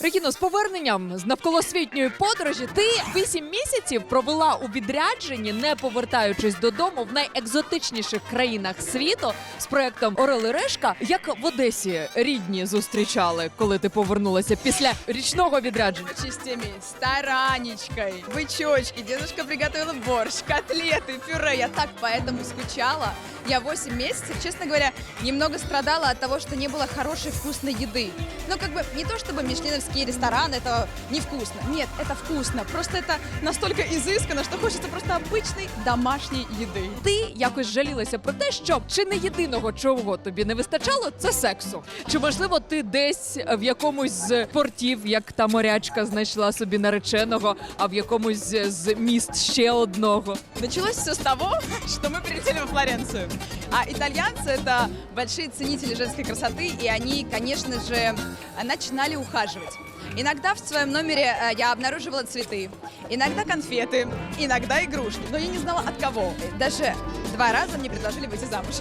Регіно, з поверненням з навколосвітньої подорожі ти вісім місяців провела у відрядженні, не повертаючись додому в найекзотичніших країнах світу з проектом Орел і Решка. Як в Одесі рідні зустрічали, коли ти повернулася після річного відрядження? частями, с таранечкой, бычочки. Дедушка приготовила борщ, котлеты, пюре. Я так поэтому скучала. Я 8 месяцев, честно говоря, немного страдала от того, что не было хорошей вкусной еды. Ну, как бы, не то чтобы мишленовские рестораны, это невкусно. Нет, это вкусно. Просто это настолько изысканно, что хочется просто обычной домашней еды. Ти якось жалілася про те, що чи не єдиного чого тобі не вистачало, це сексу. Чи можливо ти десь в якомусь з портів, як та морячка, знайшла собі нареченого, а в якомусь з міст ще одного? Началось все с того, что мы прилетели во Флоренцию. А итальянцы это большие ценители женской красоты, и они, конечно же, начинали ухаживать. Иногда в своем номере э, я обнаруживала цветы, иногда конфеты, иногда игрушки, но я не знала от кого. Даже два раза мне предложили выйти замуж.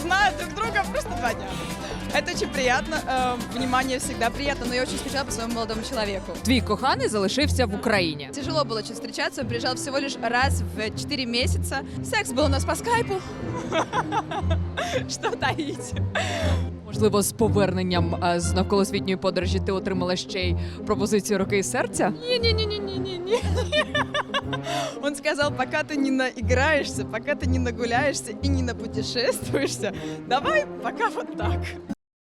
Зная друг друга просто два дня. Это очень приятно, э, внимание всегда приятно, но я очень скучала по своему молодому человеку. Твій коханий залишився в Україні. Тяжело было очень встречаться, он приезжал всего лишь раз в 4 месяца. Секс был у нас по скайпу. Что таить? Можливо, з поверненням е, з навколосвітньої подорожі ти отримала ще й пропозицію руки і серця. Ні, ні, ні, ні, ні, ні, ні. Он сказал, пока ты не наиграешься, пока ты не нагуляешься и не напутешествуешься, давай пока вот так.